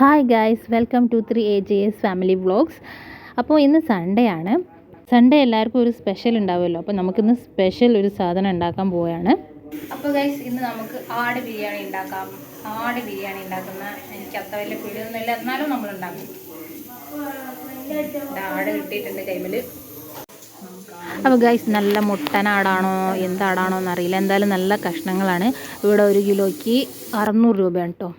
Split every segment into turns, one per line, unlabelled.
Hi guys welcome to three A J S family vlogs അപ്പോൾ ഇന്ന് Sunday ആണ്. Sunday എല്ലാവർക്കും ഒരു സ്പെഷ്യൽ ഉണ്ടാവുമല്ലോ. അപ്പോൾ നമുക്കിന്ന് സ്പെഷ്യൽ ഒരു സാധനം ഉണ്ടാക്കാൻ പോവുകയാണ്. അപ്പോൾ ഗൈസ് ഇന്ന് നമുക്ക് ആട് ബിരിയാണി ഉണ്ടാക്കാം. ആട് ബിരിയാണി ഉണ്ടാക്കുന്ന എനിക്ക് അത്ര വലിയ പിടിയൊന്നുമില്ല എന്നാലും നമ്മൾ ഉണ്ടാക്കും. ആട് കിട്ടിയിട്ടുണ്ട് ടൈമിൽ. അപ്പോൾ ഗൈസ് നല്ല മുട്ടനാടാണോ എന്താടാണോ എന്നറിയില്ല. എന്തായാലും നല്ല കഷ്ണങ്ങളാണ്. ഇവിടെ ഒരു കിലോയ്ക്ക് അറുന്നൂറ് രൂപയാണ് കേട്ടോ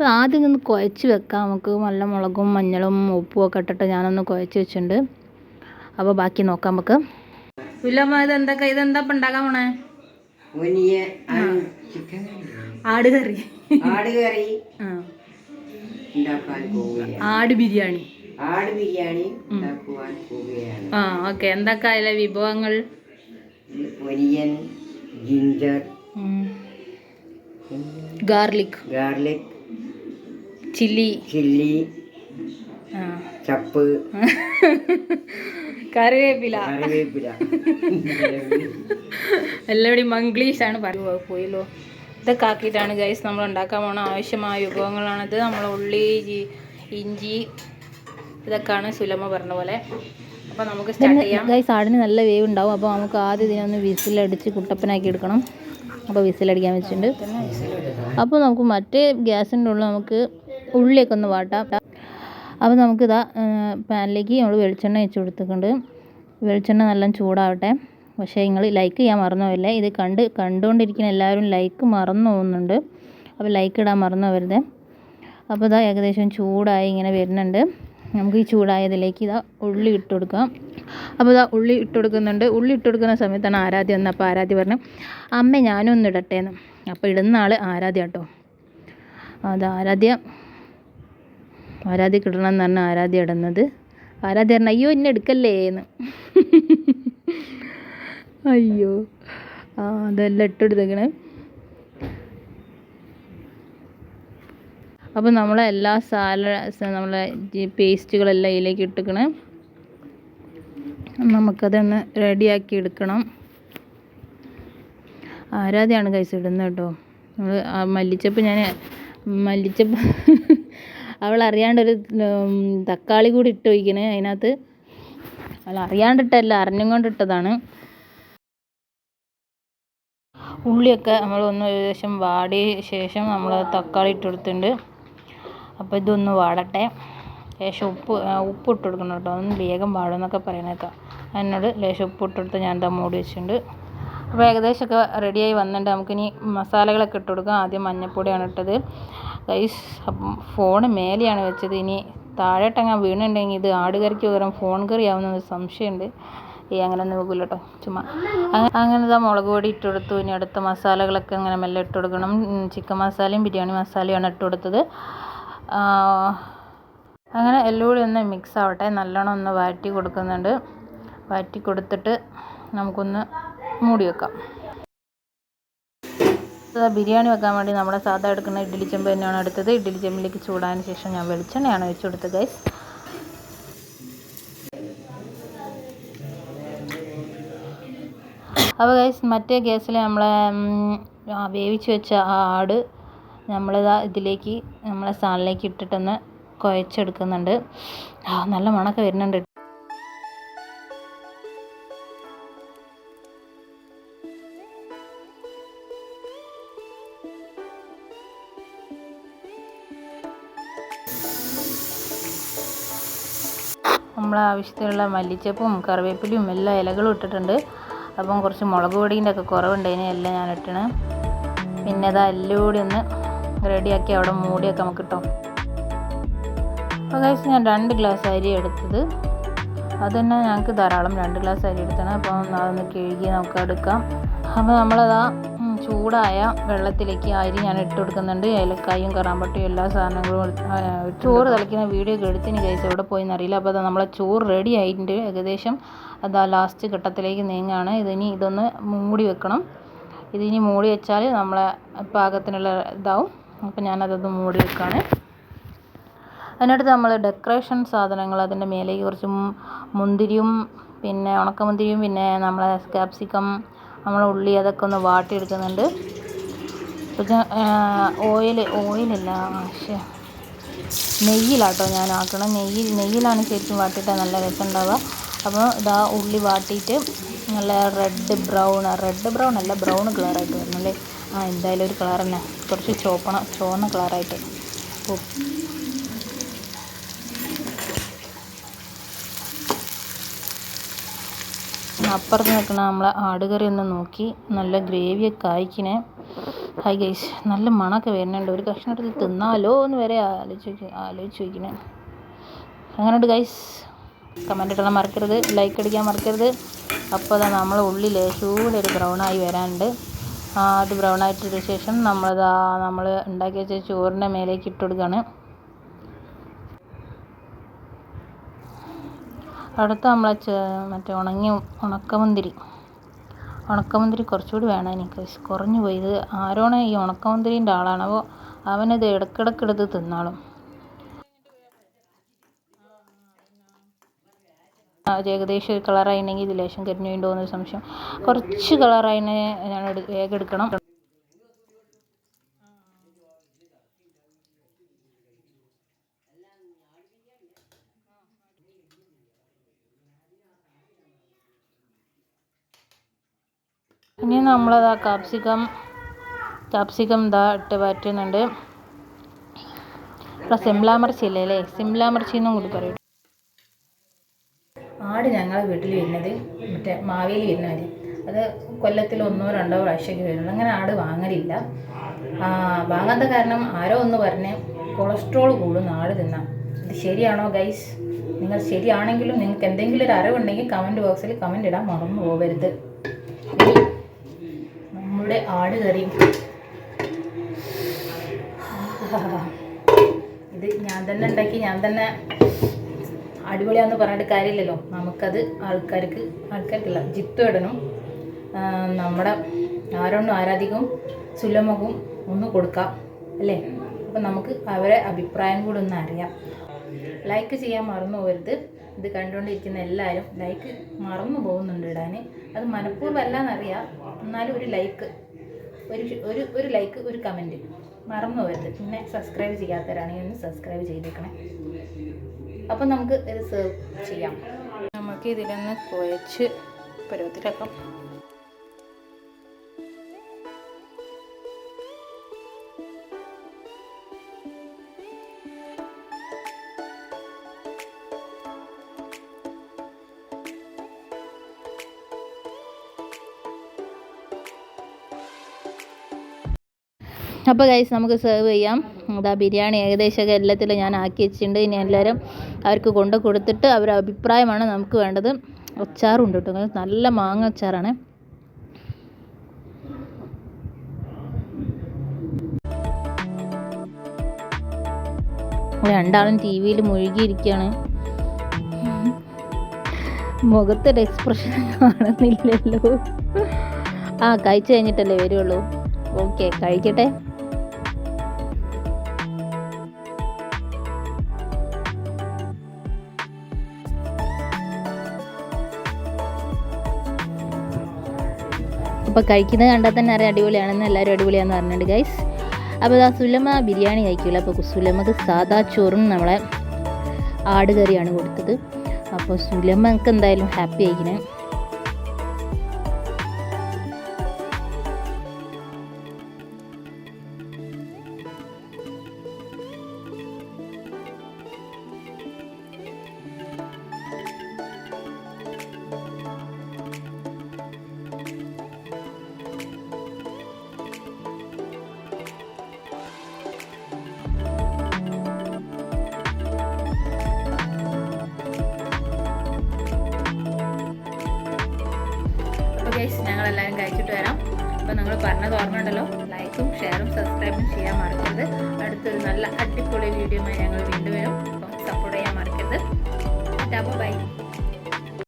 അപ്പോൾ ആദ്യം ഒന്ന് കുഴച്ച് വെക്കാം. നമുക്ക് നല്ല മുളകും മഞ്ഞളും ഉപ്പും ഒക്കെ ഇട്ടിട്ട് ഞാനൊന്ന് കുഴച്ച് വെച്ചിട്ടുണ്ട്. അപ്പോൾ ബാക്കി നോക്കാം നമുക്ക്. വില്ലമ്മ ഇത് എന്തൊക്കെ ഇതെന്താ ഇപ്പം ഉണ്ടാക്കാൻ പോണേ?
ചിക്കൻ
ആട് കറി.
ആട് കറി.
ആ. ആട് ബിരിയാണി.
ആട് ബിരിയാണി
ആ ഓക്കെ. എന്തൊക്കെ അതിലെ വിഭവങ്ങൾ?
Onion ginger
garlic.
Garlic.
Chilli.
Chilli
ആ.
ചപ്പ്
കറിവേപ്പില.
കറിവേപ്പില.
എല്ലാവരും ആണ് പറയുക. പോയല്ലോ. ഇതൊക്കെ ആക്കിയിട്ടാണ് ഗൈസ് നമ്മൾ ഉണ്ടാക്കാൻ പോണ ആവശ്യമായ വിഭവങ്ങളാണിത്. നമ്മൾ ഉള്ളി ഇഞ്ചി ഇതൊക്കെയാണ് സുലമ പറഞ്ഞ പോലെ. അപ്പോൾ നമുക്ക് സ്റ്റാർട്ട് ചെയ്യാം. ഗൈസ് ആടിന് നല്ല വേവ് ഉണ്ടാവും അപ്പോൾ നമുക്ക് ആദ്യം ഇതിനൊന്ന് വിസിലടിച്ച് കുട്ടപ്പനാക്കി എടുക്കണം. അപ്പോൾ വിസിലടിക്കാൻ വെച്ചിട്ടുണ്ട്. അപ്പോൾ നമുക്ക് മറ്റേ ഗ്യാസിന്റെ ഉള്ളിൽ നമുക്ക് ഉള്ളിയൊക്കെ ഒന്ന് വാട്ടാം. അപ്പോൾ നമുക്കിതാ പാനിലേക്ക് നമ്മൾ വെളിച്ചെണ്ണ വെച്ച് കൊടുത്തിട്ടുണ്ട്. വെളിച്ചെണ്ണ നല്ല ചൂടാവട്ടെ. പക്ഷേ നിങ്ങൾ ലൈക്ക് ചെയ്യാൻ മറന്നു പോയില്ലേ ഇത് കണ്ട് കണ്ടുകൊണ്ടിരിക്കുന്ന എല്ലാവരും ലൈക്ക് മറന്നു പോകുന്നുണ്ട്. അപ്പോൾ ലൈക്ക് ഇടാൻ മറന്നു പോകരുത് അപ്പോൾ ഇതാ ഏകദേശം ചൂടായി ഇങ്ങനെ വരുന്നുണ്ട്. നമുക്ക് ഈ ചൂടായതിലേക്ക് ഇതാ ഉള്ളി ഇട്ട് കൊടുക്കാം. അപ്പോൾ ഇതാ ഉള്ളി ഇട്ട് കൊടുക്കുന്നുണ്ട്. ഉള്ളി ഇട്ട് കൊടുക്കുന്ന സമയത്താണ് ആരാധ്യ വന്നത്. അപ്പോൾ ആരാധ്യ പറഞ്ഞു അമ്മ ഞാനും ഒന്ന് ഇടട്ടെ എന്ന് അപ്പോൾ ഇടുന്ന ആൾ ആരാധ്യ കേട്ടോ. അത് ആരാധ്യ. ആരാധ്യക്ക് കിട്ടണം എന്ന് പറഞ്ഞാൽ ആരാധ്യ ഇടുന്നത്. ആരാധ്യ പറഞ്ഞ അയ്യോ എന്നെ എടുക്കല്ലേ? എന്ന്. അയ്യോ. ആ അതെല്ലാം ഇട്ടെടുത്തേക്കണേ അപ്പോൾ നമ്മളെ എല്ലാ സാല നമ്മളെ പേസ്റ്റുകളെല്ലാം ഇതിലേക്ക് ഇട്ടിക്കണേ നമുക്കതൊന്ന് റെഡിയാക്കി എടുക്കണം. ആരാധ്യയാണ് കൈസ് ഇടുന്നത് കേട്ടോ? നമ്മൾ മല്ലിച്ചപ്പ് ഞാൻ മല്ലിച്ചപ്പ് അവൾ അറിയാണ്ടൊരു തക്കാളി കൂടി ഇട്ട് വയ്ക്കണേ അതിനകത്ത്. അവൾ അറിയാണ്ടിട്ടല്ല അറിഞ്ഞും കൊണ്ടിട്ടതാണ്. ഉള്ളിയൊക്കെ നമ്മൾ ഒന്ന് ഏകദേശം വാടിയ ശേഷം നമ്മൾ തക്കാളി ഇട്ട് കൊടുത്തിട്ടുണ്ട്. അപ്പോൾ ഇതൊന്ന് വാടട്ടെ. ലേശം ഉപ്പ് ഉപ്പ് ഇട്ട് കൊടുക്കണം കേട്ടോ. ഒന്ന് വേഗം വാടുമെന്നൊക്കെ പറയണേക്കാം. എന്നോട് ലേശം ഉപ്പ് ഇട്ട് കൊടുത്ത് ഞാൻ എന്താ മൂടി വെച്ചിട്ടുണ്ട്. അപ്പോൾ ഏകദേശമൊക്കെ റെഡിയായി വന്നിട്ടുണ്ട്. നമുക്കിനി മസാലകളൊക്കെ ഇട്ട് കൊടുക്കാം. ആദ്യം മഞ്ഞൾപ്പൊടിയാണ് ഇട്ടത്. ഗൈസ് അപ്പം ഫോൺ മേലെയാണ് വെച്ചത്. ഇനി താഴോട്ടങ്ങാൻ വീണുണ്ടെങ്കിൽ ഇത് ആടുകറിക്ക് പകരം ഫോൺ കറി ആവുന്ന സംശയമുണ്ട്. ഈ അങ്ങനെ ഒന്നും വെക്കില്ല കേട്ടോ ചുമ്മാ. അങ്ങ- അങ്ങനെ ഇതാ മുളക് പൊടി ഇട്ട് കൊടുത്തു. ഇനി അടുത്ത മസാലകളൊക്കെ അങ്ങനെ മെല്ലെ ഇട്ട് കൊടുക്കണം. ചിക്കൻ മസാലയും ബിരിയാണി മസാലയാണ് ഇട്ട് കൊടുത്തത്. അങ്ങനെ എല്ലാം കൂടി ഒന്ന് മിക്സ് ആവട്ടെ. നല്ലോണം ഒന്ന് വാറ്റി കൊടുക്കുന്നുണ്ട്. വാറ്റി കൊടുത്തിട്ട് നമുക്കൊന്ന് മൂടി വെക്കാം. ബിരിയാണി വെക്കാൻ വേണ്ടി നമ്മുടെ സാധാ എടുക്കുന്ന ഇഡ്ഡലി ചെമ്പ് തന്നെയാണ് എടുത്തത്. ഇഡ്ഡലി ചെമ്പിലേക്ക് ചൂടാൻ ശേഷം ഞാൻ വെളിച്ചെണ്ണയാണ് വെച്ച് കൊടുത്തത് ഗൈസ് അപ്പോൾ ഗൈസ് മറ്റേ ഗ്യാസിൽ നമ്മളെ വേവിച്ച് വെച്ച ആ ആട് നമ്മളിതാ ഇതിലേക്ക് നമ്മളെ സാലിലേക്ക് ഇട്ടിട്ടൊന്ന് കുഴച്ചെടുക്കുന്നുണ്ട്. നല്ല മണമൊക്കെ വരുന്നുണ്ട്. നമ്മളെ ആവശ്യത്തിനുള്ള മല്ലിച്ചപ്പും കറിവേപ്പിലയും എല്ലാ ഇലകളും ഇട്ടിട്ടുണ്ട്. അപ്പം കുറച്ച് മുളക് പൊടീന്റെ ഒക്കെ കുറവുണ്ട് അതിനെല്ലാം ഞാൻ ഇട്ടണ്. പിന്നെ അത് എല്ലാം കൂടി ഒന്ന് റെഡിയാക്കി അവിടെ മൂടിയൊക്കെ നമുക്ക് കിട്ടും അപ്പോൾ ഞാൻ രണ്ട് ഗ്ലാസ് അരി എടുത്തത്. അത് തന്നെ ഞങ്ങൾക്ക് ധാരാളം രണ്ട് ഗ്ലാസ് അരി എടുത്തണം. അപ്പം അതൊന്ന് കഴുകി നമുക്ക് എടുക്കാം. അപ്പോൾ നമ്മളതാ ചൂടായ വെള്ളത്തിലേക്ക് അരി ഞാൻ ഇട്ട് കൊടുക്കുന്നുണ്ട്. ഏലക്കായും കറാമ്പട്ടയും എല്ലാ സാധനങ്ങളും ചോറ് തിളയ്ക്കുന്ന വീഡിയോ ഒക്കെ എടുത്തിന് കഴിച്ച് എവിടെ പോയി എന്നറിയില്ല അപ്പോൾ അത് നമ്മളെ ചോറ് റെഡി ആയിട്ടുണ്ട്. ഏകദേശം അത് ആ ലാസ്റ്റ് ഘട്ടത്തിലേക്ക് നീങ്ങുകയാണ് ഇതിനി ഇതൊന്ന് മൂടി വെക്കണം. ഇതിനി മൂടി വെച്ചാൽ നമ്മളെ പാകത്തിനുള്ള ഇതാവും. അപ്പോൾ ഞാനതൊന്ന് മൂടി വെക്കുകയാണ് അതിനടുത്ത് നമ്മൾ ഡെക്കറേഷൻ സാധനങ്ങൾ അതിന്റെ മേലേക്ക് കുറച്ച് മുന്തിരിയും പിന്നെ ഉണക്കമുന്തിരിയും പിന്നെ നമ്മളെ ക്യാപ്സിക്കം നമ്മളെ ഉള്ളി അതൊക്കെ ഒന്ന് വാട്ടിയെടുക്കുന്നുണ്ട്. പിന്നെ ഓയിൽ ഓയിലല്ല പക്ഷേ നെയ്യിലാട്ടോ ഞാൻ ആക്കണം നെയ്യിൽ നെയ്യിലാണ് ശരിക്കും വാട്ടിയിട്ട് നല്ല രസം ഉണ്ടാവുക അപ്പോൾ ഇതാ ഉള്ളി വാട്ടിയിട്ട് നല്ല റെഡ് ബ്രൗൺ റെഡ് ബ്രൗൺ അല്ല ബ്രൗൺ കളറായിട്ട് വരണം അല്ലേ ആ എന്തായാലും ഒരു കളർ തന്നെ കുറച്ച് ചോപ്പണം ചുവന്ന കളറായിട്ട്. അപ്പുറത്ത് നിൽക്കുന്ന നമ്മളെ ആടുകറി ഒന്ന് നോക്കി. നല്ല ഗ്രേവിയൊക്കെ ആയിക്കിനെ. ഹൈ ഗൈസ് നല്ല മണമൊക്കെ വരുന്നുണ്ട്. ഒരു കഷ്ണം എടുത്ത് തിന്നാലോ എന്ന് വരെ ആലോചിച്ച് ആലോചിച്ച് വയ്ക്കണേ അങ്ങനെയുണ്ട് ഗൈസ് കമന്റ് ഇടണം മറക്കരുത്. ലൈക്ക് അടിക്കാൻ മറക്കരുത്. അപ്പോൾ അതാ നമ്മളെ ഉള്ളിൽ ചൂടെ ഒരു ബ്രൗണായി വരാനുണ്ട്. അത് ബ്രൗൺ ആയിട്ടുള്ള ശേഷം നമ്മളതാ നമ്മൾ ഉണ്ടാക്കി വെച്ച ചോറിന്റെ മേലേക്ക് ഇട്ട് കൊടുക്കുകയാണ് അടുത്ത നമ്മൾ മറ്റേ ഉണങ്ങിയ ഉണക്കമുന്തിരി. ഉണക്കമുന്തിരി കുറച്ചുകൂടി വേണം എനിക്ക്. കുറഞ്ഞു പോയി. ഇത് ആരോണ ഈ ഉണക്കമുന്തിരിന്റെ ആളാണോ. അപ്പോൾ അവനത് ഇടക്കിടക്ക് എടുത്ത് തിന്നാളും. ഏകദേശം ഒരു കളറായിട്ടുണ്ടെങ്കിൽ ഇത് ലേശം കരിഞ്ഞു എന്നൊരു സംശയം. കുറച്ച് കളറായിനെ ഞാൻ വേഗം എടുക്കണം. ഇനി നമ്മളതാ കാപ്സിക്കം കാപ്സിക്കം ഇതാ ഇട്ട് പറ്റുന്നുണ്ട് ഇവിടെ സിംല മിർച്ചി ഇല്ലേ അല്ലേ സിംല മിർച്ചി എന്നും കൂടി പറയും. ആട് ഞങ്ങളെ വീട്ടിൽ വരുന്നത് മറ്റേ മാവേലി ആര്? അത് കൊല്ലത്തിൽ ഒന്നോ രണ്ടോ പ്രാവശ്യമൊക്കെ വരുന്നുള്ളൂ അങ്ങനെ ആട് വാങ്ങലില്ല. വാങ്ങാത്ത കാരണം ആരോ ഒന്ന് പറഞ്ഞ് കൊളസ്ട്രോൾ കൂടും ആട് തിന്നാം. ഇത് ശരിയാണോ ഗൈസ്? നിങ്ങൾ ശരിയാണെങ്കിലും നിങ്ങൾക്ക് എന്തെങ്കിലും ഒരു അറിവുണ്ടെങ്കിൽ കമന്റ് ബോക്സിൽ കമന്റ് ഇടാൻ മറന്നു പോകരുത് നമ്മുടെ ആട് കറി. ഇത് ഞാൻ തന്നെ ഉണ്ടാക്കി ഞാൻ തന്നെ അടിപൊളിയാന്ന് പറഞ്ഞിട്ട് കാര്യമില്ലല്ലോ. നമുക്കത് ആൾക്കാർക്ക് ആൾക്കാർക്കില്ല ജിത്തു ഇടണം നമ്മുടെ ആരോണും ആരാധികവും സുലമകും ഒന്ന് കൊടുക്കാം അല്ലേ? അപ്പം നമുക്ക് അവരെ അഭിപ്രായം കൂടെ ഒന്ന് അറിയാം. ലൈക്ക് ചെയ്യാൻ മറന്നു പോകരുത്. ഇത് കണ്ടുകൊണ്ടിരിക്കുന്ന എല്ലാവരും ലൈക്ക് മറന്നു പോകുന്നുണ്ട് ഇടാൻ അത് മനഃപൂർവമല്ല എന്നറിയാം എന്നാലും ഒരു ലൈക്ക് ഒരു ഒരു ഒരു ലൈക്ക് ഒരു കമന്റ് മറന്നു പോകരുത് പിന്നെ സബ്സ്ക്രൈബ് ചെയ്യാത്തവരാണെങ്കിൽ ഒന്ന് സബ്സ്ക്രൈബ് ചെയ്തേക്കണേ. അപ്പം നമുക്ക് ഇത് സെർവ് ചെയ്യാം. നമുക്ക് ഇതിലൊന്ന് കുഴച്ച് പരുവത്തിലാക്കാം. അപ്പോൾ ഗൈസ് നമുക്ക് സെർവ് ചെയ്യാം. അതാ ബിരിയാണി ഏകദേശം ഒക്കെ എല്ലാത്തിലും ഞാൻ ആക്കി വെച്ചിട്ടുണ്ട്. ഇനി എല്ലാവരും അവർക്ക് കൊണ്ട് കൊടുത്തിട്ട് അവരുടെ അഭിപ്രായമാണ് നമുക്ക് വേണ്ടത്. അച്ചാറുണ്ട് കേട്ടോ. നല്ല മാങ്ങ അച്ചാറാണ്. രണ്ടാളും ടി വിയിൽ മുഴുകിയിരിക്കുകയാണ്. മുഖത്തൊരു എക്സ്പ്രഷൻ കാണുന്നില്ലല്ലോ. ആ കഴിച്ചു കഴിഞ്ഞിട്ടല്ലേ വരുള്ളൂ. ഓക്കെ കഴിക്കട്ടെ. അപ്പോൾ കഴിക്കുന്നത് കണ്ടാൽ തന്നെ അറിയാം അടിപൊളിയാണെന്ന് എല്ലാവരും അടിപൊളിയാണെന്ന് പറഞ്ഞിട്ടുണ്ട് ഗൈസ് അപ്പോൾ ആ സുലമ ബിരിയാണി കഴിക്കില്ല അപ്പോൾ സുലമക്ക് സാദാ ചോറും നമ്മളെ ആട് കറിയാണ് കൊടുത്തത്. അപ്പോൾ സുലമക്ക് എന്തായാലും ഹാപ്പി ആയിക്കണേ അപ്പോൾ നിങ്ങൾ പറഞ്ഞത് ഓർമ്മയുണ്ടല്ലോ? ലൈക്കും ഷെയറും സബ്സ്ക്രൈബും ചെയ്യാൻ മറക്കരുത്. അടുത്തൊരു നല്ല അടിപൊളി വീഡിയോയുമായി ഞങ്ങൾ വീണ്ടും വരും.